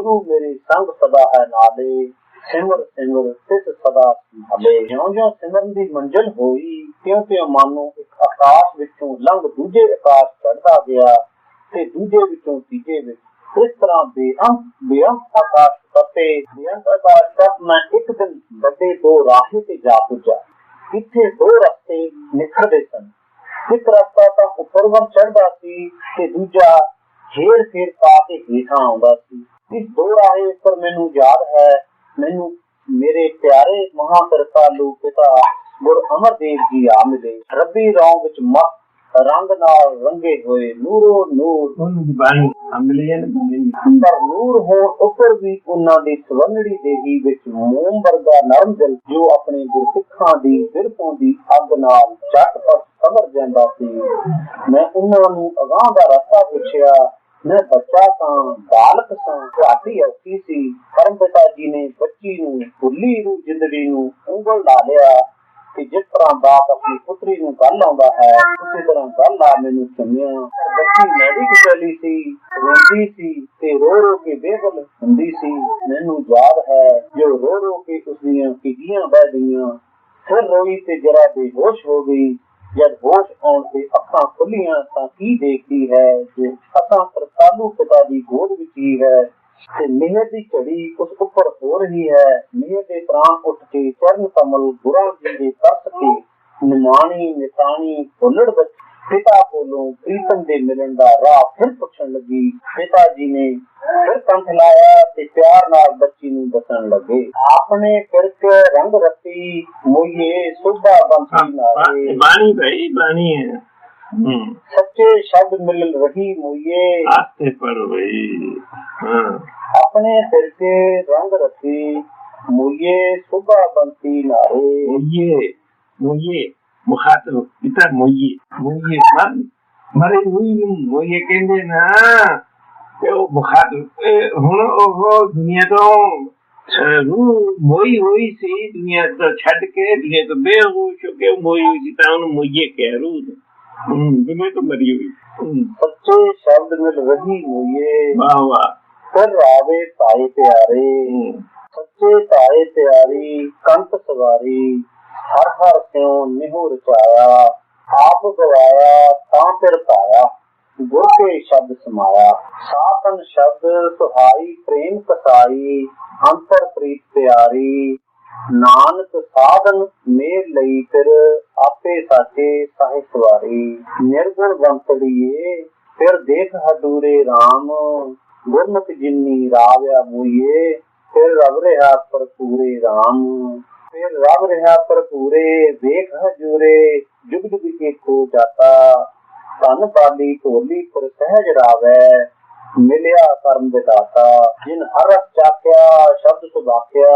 ਗੁਰੂ ਮੇਰੇ ਸੰਗ ਸਦਾ ਹੈ ਨਾਲੇ, ਸਿਮਰ ਸਿਮਰ ਤਿਸ ਸਦਾ ਸੰਭਾਲੇ। ਜਿਉਂ ਜਿਉਂ ਸਿਮਰਨ ਦੀ ਮੰਜਲ ਹੋਈ ਤਿਉਂ ਤਿਉਂ ਮਨ ਇੱਕ ਆਕਾਸ਼ ਵਿੱਚੋਂ ਲੰਘ ਦੂਜੇ ਆਕਾਸ਼ ਚੜ੍ਹਦਾ ਗਿਆ ਤੇ ਦੂਜੇ ਵਿੱਚੋਂ ਤੀਜੇ ਵਿੱਚ ਇਸ ਤਰ੍ਹਾਂ ਬੇਅੰਤ ਬੇਅੰਤ ਆਕਾਸ਼ ਤੱਤੇ ਬੇਅੰਤ ਆਕਾਸ਼ ਤੱਕ ਮੈਂ ਇੱਕ ਦਿਨ ਵੱਡੇ ਦੋ ਰਾਹੇ ਤੇ ਜਾ ਪੁੱਜਾ। ਇੱਥੇ ਦੋ ਰਸਤੇ ਨਿਖਰਦੇ ਸਨ। ਇੱਕ ਰਸਤਾ ਤਾਂ ਉੱਪਰ ਵੱਲ ਚੜਦਾ ਸੀ ਤੇ ਦੂਜਾ ਫੇਰ ਫੇਰ ਪਾ ਕੇ ਹੇਠਾਂ ਆਉਂਦਾ ਸੀ। ਮੈਨੂੰ ਯਾਦ ਹੈ ਮੈਨੂੰ ਮੇਰੇ ਪਿਆਰੇ ਮਹਾਕਰਤਾਲੂ ਪਿਤਾ ਗੁਰ ਅਮਰਦੇਵ ਜੀ ਆ ਮਿਲੇ। ਰੱਬੀ ਰੌਂ ਵਿੱਚ ਮਤ ਰੰਗ ਨਾਲ ਰੰਗੇ ਹੋਏ ਨੂਰੋ ਨੂਰ। ਉਹਨਾਂ ਦੀ ਬਾਣੀ ਅਮਲੀਆਂ ਨੇ ਬਾਣੀ। ਪਰ ਨੂਰ ਹੋਣ ਉੱਪਰ ਵੀ ਉਹਨਾਂ ਦੀ ਸਵਰਨੜੀ ਦੇਹੀ ਵਿੱਚ ਮੋਮ ਵਰਗਾ ਨਰਮ ਦਿਲ ਜੋ ਆਪਣੇ ਗੁਰਸਿੱਖਾਂ ਦੀ ਬਿਰਪੋਂ ਦੀ ਅੱਗ ਨਾਲ ਝਟਪਟ ਸਮਰ ਜਾਂਦਾ ਸੀ। ਮੈਂ ਉਹਨਾਂ ਨੂੰ ਅਗਾਂਹ ਦਾ ਰਸਤਾ ਪੁੱਛਿਆ ਮੈਂ ਬੱਚਾ ਤਾਂ ਬਾਲਕ ਸਾਂ, ਤੁਹਾਡੀ ਔਖੀ ਸੀ ਪਰਮ ਪਿਤਾ ਜੀ ਨੇ ਬੱਚੀ ਨੂੰ ਫੁੱਲੀ ਨੂੰ, ਜਿੰਦੜੀ ਨੂੰ ਉਂਗਲ ਲਾ ਲਿਆ ਕਿ ਜਿਸ ਤਰ੍ਹਾਂ ਬਾਪ ਆਪਣੀ ਪੁੱਤਰੀ ਨੂੰ ਗੱਲ ਲਾਉਂਦਾ ਹੈ, ਉਸੇ ਤਰ੍ਹਾਂ ਗੱਲ ਆ ਮੈਨੂੰ ਸੁਣਿਆ। ਬੱਚੀ ਮੈਡੀ ਚਲੀ ਸੀ, ਰੋਂਦੀ ਸੀ ਤੇ ਰੋ ਰੋ ਕੇ ਬੇਗਲ ਹੁੰਦੀ ਸੀ। ਮੈਨੂੰ ਯਾਦ ਹੈ ਜੋ ਰੋ ਰੋ ਕੇ ਉਸਦੀਆਂ ਕਿਡੀਆਂ ਬਹਿ ਗਈਆਂ। ਫਿਰ ਰੋਈ ਤੇ ਜਰਾ ਬੇਹੋਸ਼ ਹੋ ਗਈ। ਜਦ ਹੋਸ਼ ਆਉਣ ਤੇ ਅੱਖਾਂ ਖੁੱਲੀਆਂ ਤਾਂ ਕੀ ਦੇਖਦੀ ਹੈ? ਜੋ ਅਸਾਂ ਸਰਕਾਲੂ ਪਿਤਾ ਦੀ ਗੋਦ ਵਿੱਚ ਹੀ ਹੈ ਤੇ ਮਿਹਰ ਦੀ ਝੜੀ ਉਸ ਉੱਪਰ ਹੋ ਰਹੀ ਹੈ। ਮਿਹਰ ਦੇ ਪ੍ਰਾਣ ਉੱਠ ਕੇ ਚਰਨ ਕਮਲ ਗੁਰਾਂ ਜੀ ਦੇ ਤਰਸ ਕੇ ਨਿਮਾਣੀ, ਨਿਤਾਣੀ ਫੁੱਲੜ ਵਿੱਚ ਪਿਤਾ ਕੋਲੋਂ ਪ੍ਰੀਤਮ ਦੇ ਮਿਲਣ ਦਾ ਰਾਹ ਫਿਰ ਪੁੱਛਣ ਲੱਗੀ। ਪਿਤਾ ਜੀ ਨੇ ਫਿਰ ਕੰਠ ਲਾਇਆ ਤੇ ਪਿਆਰ ਨਾਲ ਬੱਚੀ ਨੂੰ ਦੱਸਣ ਲੱਗੇ। ਆਪਣੇ ਕਿਰਕ ਰੰਗ ਰੱਤੀ ਮੋਈਏ ਸੁਭਾ ਬੰਸੀ ਨਾਰੇ ਬਾਣੀ ਭਾਈ ਬਾਣੀ ਹੈ। ਸੱਚੇ ਸ਼ਬਦ ਮਿਲ ਰਹੀ ਮੋਈਏ। ਆਸਤੇ ਪਰ ਭਾਈ। ਹਾਂ। ਆਪਣੇ ਸਿਰ ਕੇ ਰੰਗ ਰੱਤੀ ਮੋਈਏ ਸੁਭਾ ਬੰਸੀ ਨਾਰੇ ਮੁਝੇ ਮੁਝੇ ਮੁਖਾਤਬ ਪਿਤਾ ਮੁਝੇ ਮੁਝੇ ਮਰ ਮਰੇ ਹੋਈ ਨੂੰ ਮੁਝੇ ਕਹਿੰਦੇ ਨਾ ਤੇ ਉਹ ਮੁਖਾਤਬ ਹੁਣ ਉਹ ਦੁਨੀਆ ਤੋਂ ਰੂਹ ਮੋਈ ਹੋਈ ਸੀ ਦੁਨੀਆ ਤੋਂ ਛੱਡ ਕੇ ਦੁਨੀਆ ਤੋਂ ਬੇਹੋਸ਼ ਹੋ ਕੇ ਮੋਈ ਹੋਈ ਸੀ ਤਾਂ ਉਹਨੂੰ ਮੁਝੇ ਕਹਿ ਰੂਹ ਦੁਨੀਆ ਤੋਂ ਮਰੀ ਹੋਈ ਸੱਚੇ ਸ਼ਬਦ ਮਿਲ ਰਹੀ ਮੋਈਏ ਵਾਹ ਵਾਹ ਫਿਰ ਰਾਵੇ ਭਾਈ ਪਿਆਰੇ ਸੱਚੇ ਤਾਏ ਪਿਆਰੀ ਕੰਤ ਸਵਾਰੀ ਹਰ ਹਰ ਸਿਉ ਨਿਹੁ ਰਚਾਇਆ ਆਪ ਗਵਾਇਆ ਤਾਂ ਫਿਰ ਪਾਇਆ ਗੁਰ ਕੇ ਸ਼ਬਦ ਸਮਾਇਆ। ਸਾਤਨ ਸ਼ਬਦ ਸੁਹਾਈ, ਪ੍ਰੇਮ ਕਸਾਈ, ਅੰਤਰ ਪ੍ਰੀਤ ਪਿਆਰੀ। ਨਾਨਕ ਸਾਧਨ ਮੇਰ ਲਈ ਫਿਰ ਆਪੇ ਸਾਚੇ ਸਾਹਿ ਸਵਾਰੀ। ਨਿਰਗੁਣ ਬੰਤੜੀਏ ਫਿਰ ਦੇਖ ਹਦੂਰੇ RAM ਗੁਰਮੁਖ ਜਿਨੀ ਰਾਵਿਆ ਮੂਏ ਫਿਰ ਰਬ ਰਿਹਾ ਭਰਪੂਰੇ RAM ਫਿਰ ਰਬ ਰਿਹਾ ਭਰਪੂਰੇ ਵੇਖ ਹਜੂਰੇ ਜੁਗ ਜੁਗ ਕੇ ਖੋ ਜਾਤਾ। ਧਨ ਪਾਲੀ ਢੋਲੀ ਪਰ ਸਹਿਜ ਰਾਵੈ ਮਿਲਿਆ ਕਰਮ ਵਿਦਾਤਾ। ਜਿਨ ਹਰ ਰਸ ਚਾਖਿਆ ਸ਼ਬਦ ਸੁਭਾਖਿਆ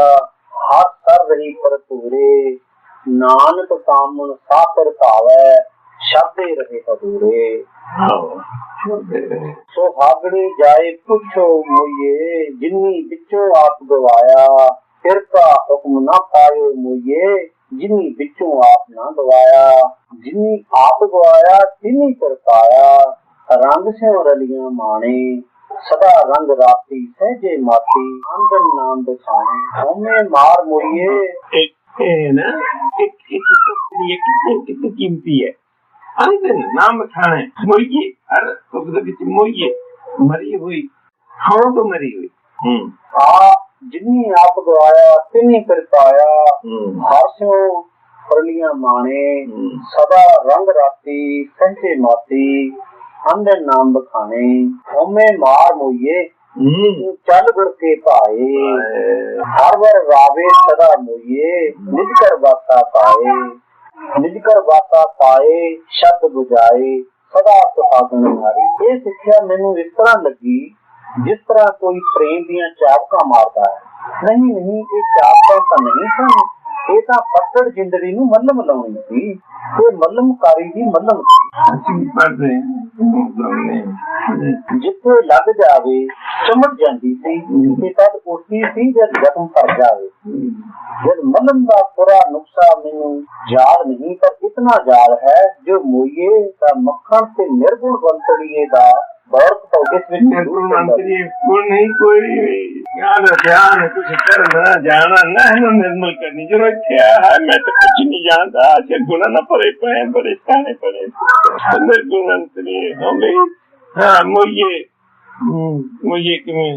ਹਰ ਸਰ ਰਹੀ ਭਰਪੂਰੇ। ਨਾਨਕ ਕਾਮਣ ਸਾਪਰ ਭਾਵੈ ਸ਼ਬਦੇ ਰਹੇ ਛੋਟੇ ਸੋ ਹਾਗੜੇ ਜਾਏ ਪੁੱਛੋ ਮੁਏ ਜਿੰਨੀ ਵਿੱਚੋਂ ਆਪ ਗਵਾਇਆ। ਫਿਰ ਕਾ ਹੁਕਮ ਨਾ ਪਾਇਓ ਮੁਏ ਜਿੰਨੀ ਵਿੱਚੋਂ ਆਪ ਨਾ ਗਵਾਇਆ। ਜਿੰਨੀ ਆਪ ਗਵਾਇਆ ਤਿੰਨੀ ਕਰ ਪਾਇਆ ਰੰਗ ਸਿਉ ਰਲੀਆਂ ਮਾਣੇ ਸਦਾ ਰੰਗ ਰਾਤੀ ਸਹਜੇ ਮਾਤੀ ਅੰਦਨ ਨਾਮ ਬਸਾਣੇ ਹਉਮੈ ਮਾਰ ਮੁਏ ਇੱਕ ਇਹ ਨਾ ਇੱਕ ਇੱਕ ਟੁਕੜੀ ਹੈ ਕਿੰਨੀ ਕਿੰਨੀ ਕੀਮਤੀ ਹੈ। ਅੰਦਰ ਨਾਮ ਖਾਣੇ ਮੋਈਏ ਹਰ ਤੁਕ ਦੇ ਵਿੱਚ ਮੋਈਏ। ਮਰੀ ਹੋਈ ਹਾਂ ਤੋਂ ਮਰੀ ਹੋਈ। ਹੂੰ। ਆ ਜਿੰਨੀ ਆਪ ਗਵਾਇਆ ਤਿੰਨੀ ਕਰ ਪਾਇਆ। ਹੂੰ। ਹਰ ਸਿਉ ਫਰਲੀਆਂ ਮਾਣੇ। ਸਦਾ ਰੰਗ ਰਾਤੀ ਸਹਜੇ ਮਾਤੀ ਅੰਦਰ ਨਾਮ ਬਖਾਣੇ ਹਉਮੈ ਮਾਰ ਮੋਈਏ ਚੱਲ ਗੁਰ ਕੇ ਭਾਏ। ਹਰ ਵਰ ਰਾਵੇ ਸਦਾ ਮੋਈਏ ਨਿਜ ਕਰ ਬਾਤਾ ਪਾਏ। ਨਿਜ ਕਰ ਬਾਤਾ ਪਾਏ ਸ਼ਬਦ 부ਝਾਏ ਸਦਾ ਸੁਹਾਗਣ ਮਾਰੀ। ਇਹ ਸਿੱਖਿਆ ਮੈਨੂੰ ਇਸ ਤਰ੍ਹਾਂ ਲੱਗੀ ਜਿਸ ਤਰ੍ਹਾਂ ਕੋਈ ਪ੍ਰੇਮ ਦੀਆਂ ਚਾਬਕਾਂ ਮਾਰਦਾ ਹੈ ਨਹੀਂ ਨਹੀਂ ਇਹ ਚਾਬਕਾਂ ਤਾਂ ਨਹੀਂ ਸਨ। ਇਹ ਤਾਂ ਪੱਕੜ ਜਿੰਦੜੀ ਨੂੰ ਮੱਲਮ ਲਾਉਣੀ ਸੀ। ਇਹ ਮੱਲਮਕਾਰੀ ਦੀ ਮੱਲਮ ਅਸੀਂ ਜਿੱਥੇ ਲੱਗ ਜਾਵੇ ਚਮਕ ਜਾਂਦੀ ਸੀ ਤੇ ਤਦ ਉਸੀ ਸੀ ਜਦ ਜ਼ਖਮ ਭਰ ਜਾਵੇ। ਜਦ ਮਲਮ ਦਾ ਪੂਰਾ ਨੁਕਸਾ ਮੈਨੂੰ ਯਾਦ ਨਹੀਂ ਪਰ ਇਤਨਾ ਯਾਦ ਹੈ ਜੋ ਮੋਈਏ ਦਾ ਮੱਖਣ ਤੇ ਨਿਰਗੁਣ ਬੰਤੜੀਏ ਦਾ ਬਰਕ ਤੋਂ ਇਸ ਵਿੱਚ ਗੁਰੂ ਨਾਨਕ ਜੀ ਕੋਲ ਨਹੀਂ ਕੋਈ ਯਾਰ ਧਿਆਨ ਕੁਝ ਕਰਨਾ ਜਾਣਾ ਨਾ ਇਹਨੂੰ ਨਿਰਮਲ ਕਰਨੀ ਜਦੋਂ ਇੱਥੇ ਹੈ ਮੈਂ ਤਾਂ ਕੁਝ ਨਹੀਂ ਜਾਣਦਾ ਜੇ ਗੁਣਾ ਨਾ ਭਰੇ ਪਏ ਬੜੇ ਸਾਨੇ ਪੜੇ ਅੰਦਰ ਗੁਣੰਤਰੀ ਹਮੇ ਹਾਂ ਮੋਏ ਕਿਵੇਂ?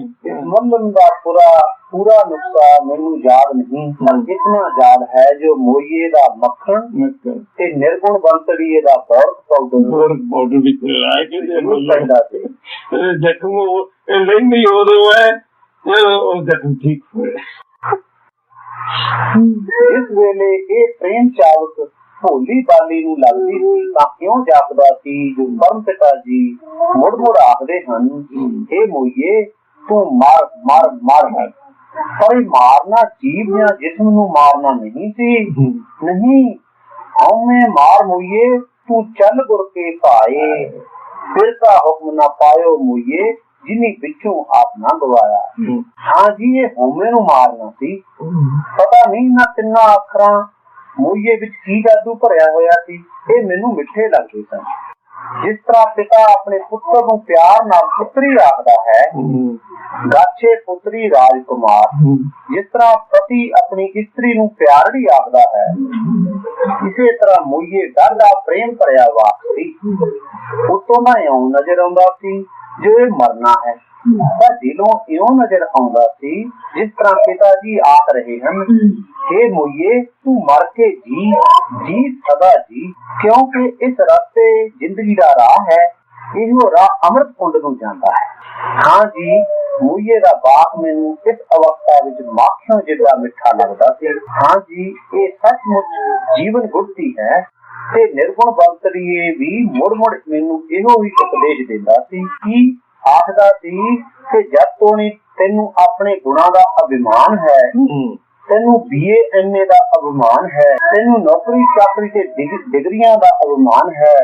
ਮੰਮਨ ਦਾ ਪੂਰਾ ਪੂਰਾ ਨੁਕਸਾ ਮੈਨੂੰ ਯਾਦ ਨਹੀਂ ਪਰ ਇਤਨਾ ਯਾਦ ਹੈ ਜੋ ਮੋਈਏ ਦਾ ਮੱਖਣ ਤੇ ਨਿਰਗੁਣ ਬੰਤੜੀਏ ਦਾ ਬੌਰਕ ਪਾਊਡਰ। ਬਾਰਡਰ ਵਿੱਚ ਲਾ ਕੇ ਸੀ। ਜ਼ਖਮ ਉਹ ਲੈਂਦੀ ਉਦੋਂ ਹੈ ਉਹ ਜ਼ਖਮ ਠੀਕ ਹੋਏ ਜਿਸ ਵੇਲੇ ਇਹ ਪ੍ਰੇਮ ਚਾਵਕ ਭੋਲੀ ਬਾਲੀ ਨੂੰ ਲੱਗਦੀ ਸੀ ਤਾਂ ਕਿਉਂ ਜਾਪਦਾ ਸੀ? ਜੋ ਪਰਮ ਪਿਤਾ ਜੀ ਮੁੜ ਮੁੜ ਆਖਦੇ ਹਨ ਇਹ ਮੋਈਏ ਤੂੰ ਮਰ ਮਰ ਮਰ ਪਰ ਇਹ ਮਾਰਨਾ ਜੀਵ ਜਾਂ ਜਿਸਮ ਨੂੰ ਮਾਰਨਾ ਨਹੀਂ ਸੀ। ਨਹੀਂ ਹਉਮੈ ਮਾਰ ਮੋਈਏ ਤੂੰ ਚੱਲ ਗੁਰ ਕੇ ਭਾਏ। ਫਿਰ ਤਾਂ ਹੁਕਮ ਨਾ ਪਾਇਓ ਮੋਈਏ ਜਿਨੀ ਵਿੱਚੋਂ ਆਪ ਨਾ ਗਵਾਇਆ। ਹਾਂ ਜੀ ਇਹ ਹਉਮੈ ਨੂੰ ਮਾਰਨਾ ਸੀ। ਪਤਾ ਨਹੀਂ ਨਾ ਤਿੰਨਾਂ ਅੱਖਰਾਂ ਮੂਈਏ ਵਿੱਚ ਕੀ ਜਾਦੂ ਭਰਿਆ ਹੋਇਆ ਸੀ ਇਹ ਮੈਨੂੰ ਮਿੱਠੇ ਲੱਗਦੇ ਸਨ। ਜਿਸ ਤਰ੍ਹਾਂ ਪਿਤਾ ਆਪਣੇ ਪੁੱਤਰ ਨੂੰ ਪਿਆਰ ਨਾਲ ਪੁੱਤਰੀ ਆਖਦਾ ਹੈ ਗਾਛੇ ਪੁੱਤਰੀ ਰਾਜਕੁਮਾਰ। ਜਿਸ ਤਰ੍ਹਾਂ ਪਤੀ ਆਪਣੀ ਇਸਤਰੀ ਨੂੰ ਪਿਆਰੜੀ ਆਖਦਾ ਹੈ ਇਸੇ ਤਰ੍ਹਾਂ ਮੂਈਏ ਡਾਢਾ ਪ੍ਰੇਮ ਭਰਿਆ ਵਾਕ ਸੀ। ਉਤੋਂ ਨਾ ਇਉਂ ਨਜ਼ਰ ਆਉਂਦਾ ਸੀ ਜੋ ਇਹ ਮਰਨਾ ਹੈ ਪਰ ਦਿਲੋਂ ਇਉਂ ਨਜ਼ਰ ਆਉਂਦਾ ਸੀ ਜਿਸ ਤਰ੍ਹਾਂ ਪਿਤਾ ਜੀ ਆਖ ਰਹੇ ਹਨ हे ਮੋਈਏ ਤੂੰ ਮਰ ਕੇ ਜੀ ਜੀ ਸਦਾ ਜੀ ਕਿਉਂਕਿ ਇਸ ਰਸਤੇ ਜ਼ਿੰਦਗੀ ਦਾ ਰਾਹ ਹੈ ਇਹੋ ਰਾਹ ਅੰਮ੍ਰਿਤ ਕੁੰਡ ਨੂੰ ਜਾਂਦਾ ਹੈ। ਹਾਂ ਜੀ ਮੋਈਏ ਦਾ ਬਾਪ ਮੈਨੂੰ ਇਸ ਅਵਸਥਾ ਵਿੱਚ ਮਾਖਿਓਂ ਜਿਹਾ ਮਿੱਠਾ ਲੱਗਦਾ ਸੀ। ਹਾਂ ਜੀ ਇਹ ਸੱਚਮੁੱਚ ਜੀਵਨ ਗੁਰਤੀ ਹੈ ਤੇ ਨਿਰਗੁਣ ਬੰਤਰੀਏ ਵੀ ਮੁੜ ਮੁੜ ਮੈਨੂੰ ਇਹੋ ਹੀ ਉਪਦੇਸ਼ ਦਿੰਦਾ ਸੀ ਕਿ ਆਖਦਾ ਸੀ ਕਿ ਜਦ ਤੋਣੀ ਤੈਨੂੰ ਆਪਣੇ ਗੁਣਾਂ ਦਾ ਅਭਿਮਾਨ ਹੈ ਤੈਨੂੰ ਬੀਏ ਐਮਏ ਦਾ ਅਭਿਮਾਨ ਹੈ ਤੈਨੂੰ ਨੌਕਰੀ ਚਾਕਰੀ ਤੇ ਡਿਗ- ਡਿਗਰੀਆਂ ਦਾ ਅਭਿਮਾਨ ਹੈ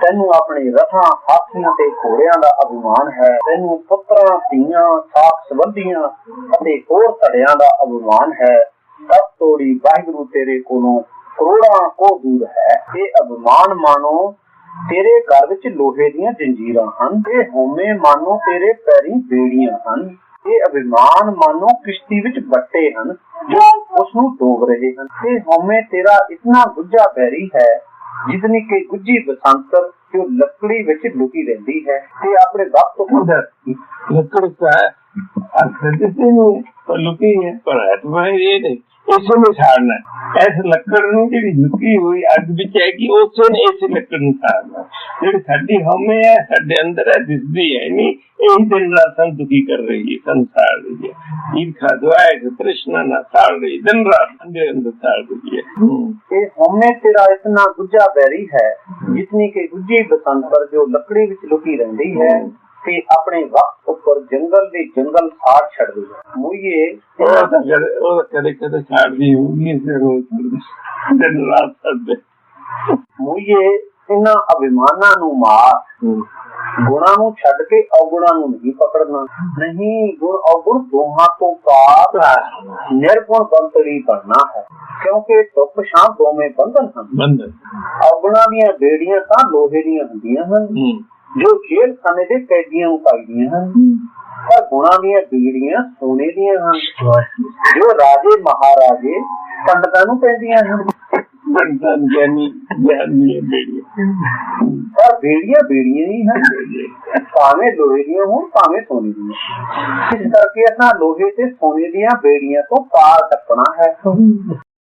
ਤੈਨੂੰ ਆਪਣੇ ਰਥਾਂ ਹਾਥੀਆਂ ਤੇ ਘੋੜਿਆਂ ਦਾ ਅਭਿਮਾਨ ਹੈ ਤੈਨੂੰ ਪੁੱਤਰਾਂ ਧੀਆਂ ਸਾਖ ਸੰਬੰਧੀਆਂ ਅਤੇ ਹੋਰ ਧੜਿਆਂ ਦਾ ਅਭਿਮਾਨ ਹੈ ਸਭ ਤੋੜੀ ਵਾਹਿਗੁਰੂ ਤੇਰੇ ਕੋਲੋਂ ਕਰੋੜਾਂ ਕੋ ਦੂਰ ਹੈ। ਇਹ ਅਭਿਮਾਨ ਮਾਨੋ ਤੇਰੇ ਘਰ ਵਿੱਚ ਲੋਹੇ ਦੀਆਂ ਜੰਜੀਰਾਂ ਹਨ, ਤੇ ਹੋਮੇ ਮਾਨੋ ਤੇਰੇ ਪੈਰੀ ਬੇੜੀਆਂ ਹਨ। ਇਹ ਅਭਿਮਾਨ ਮਾਨੋ ਕਿਸ਼ਤੀ ਵਿੱਚ ਬੱਟੇ ਹਨ, ਜੋ ਉਸ ਨੂੰ ਡੋਬ ਰਹੇ ਹਨ। ਤੇ ਹੋਮੇ ਤੇਰਾ ਇਤਨਾ ਗੁੱਝਾ ਪੈਰੀ ਹੈ, ਜਿਤਨੀ ਕਿ ਗੁੱਝੀ ਬਸੰਤ ਜੋ ਲੱਕੜੀ ਵਿੱਚ ਲੁਕੀ ਰਹਿੰਦੀ ਹੈ। ਤੇ ਆਪਣੇ ਵਕਤ ਤੋਂ ਖੁਦਰ ਲੱਕੜ ਦਾ ਅਸਰ ਜਿਸ ਨੂੰ ਲੁਕੀ ਹੈ, ਪਰ ਆਤਮਾ ਇਹ ਨਹੀਂ। ਇਸੇ ਨੂੰ ਛਾੜਨਾ ਇਸ ਲੱਕੜ ਨੂੰ ਜਿਹੜੀ ਲੁਕੀ ਹੋਈ ਅੱਗ ਵਿੱਚ ਹੈ ਕਿ ਉਸੇ ਨੇ ਇਸੇ ਲੱਕੜ ਨੂੰ ਛਾੜਨਾ ਜਿਹੜੀ ਸਾਡੀ ਹਉਮੈ ਹੈ ਸਾਡੇ ਅੰਦਰ ਹੈ ਦਿਸਦੀ ਹੈ ਨਹੀਂ ਇਹ ਦਿਨ ਰਾਤ ਸਾਨੂੰ ਦੁਖੀ ਕਰ ਰਹੀ ਹੈ ਸੰਸਾਰ ਰਹੀ ਹੈ। ਈਰਖਾ ਦੁਆਇ ਤ੍ਰਿਸ਼ਨਾ ਨਾ ਸਾੜ ਰਹੀ ਦਿਨ ਰਾਤ ਅੰਦਰ ਅੰਦਰ ਸਾੜ ਰਹੀ ਹੈ। ਇਹ ਹਉਮੈ ਤੇਰਾ ਇਤਨਾ ਗੁੱਜਾ ਬੈਰੀ ਹੈ ਜਿਤਨੀ ਕਿ ਗੁੱਜੀ ਬਸੰਤਰ ਜੋ ਲੱਕੜੀ ਵਿੱਚ ਲੁਕੀ ਰਹਿੰਦੀ ਹੈ। ਤੇ ਆਪਣੇ ਵਕਤ ਉੱਪਰ ਜੰਗਲ ਦੇ ਜੰਗਲ ਸਾੜ ਛੱਡਦੀ ਮੁਈਏ ਉਹ ਤਾਂ ਕਦੇ ਉਹ ਤਾਂ ਕਦੇ ਕਦੇ ਛਾੜਦੀ ਹੋਊਗੀ ਇਸੇ ਰੋਜ਼ ਦਿਨ ਰਾਤ ਸਾਡੇ। ਮੁਈਏ ਇਹਨਾਂ ਅਭਿਮਾਨਾਂ ਨੂੰ ਮਾਰ। ਗੁਣਾਂ ਨੂੰ ਛੱਡ ਕੇ ਔਗੁਣਾਂ ਨੂੰ ਨਹੀਂ ਪਕੜਨਾ। ਨਹੀਂ ਗੁਣ ਔਗੁਣ ਦੋਹਾਂ ਤੋਂ ਪਾਰ ਨਿਰਗੁਣ ਬੰਤੜੀ ਬਣਨਾ ਹੈ। ਕਿਉਂਕਿ ਧੁੱਪ ਛਾਂ ਦੋਵੇਂ ਬੰਧਨ ਹਨ। ਬੰਦ ਔਗੁਣਾਂ ਦੀਆਂ ਬੇੜੀਆਂ ਤਾਂ ਲੋਹੇ ਦੀਆਂ ਹੁੰਦੀਆਂ ਹਨ। ਜੋ ਜੇਲ੍ਹ ਖਾਨੇ ਦੇ ਕੈਦੀਆਂ ਨੂੰ ਪਾਈਦੀਆਂ ਹਨ। ਪਰ ਗੁਣਾਂ ਦੀਆਂ ਬੀੜੀਆਂ ਸੋਨੇ ਦੀਆਂ ਹਨ। ਜੋ ਰਾਜੇ ਮਹਾਰਾਜੇ ਪੰਡਤਾਂ ਨੂੰ ਪੈਂਦੀਆਂ ਹਨ। ਬੰਦਨ ਜਾਨੀ ਜਾਨੀ ਬੇੜੀ ਪਰ ਬੇੜੀਆਂ ਬੇੜੀਆਂ ਹੀ ਹਨ। ਭਾਵੇਂ ਲੋਹੇ ਦੀਆਂ ਹੋਣ ਭਾਵੇਂ ਸੋਨੇ ਦੀਆਂ। ਇਸ ਕਰਕੇ ਅਸਾਂ ਲੋਹੇ ਤੇ ਸੋਨੇ ਦੀਆਂ ਬੇੜੀਆਂ ਤੋਂ ਪਾਰ ਟੱਪਣਾ ਹੈ।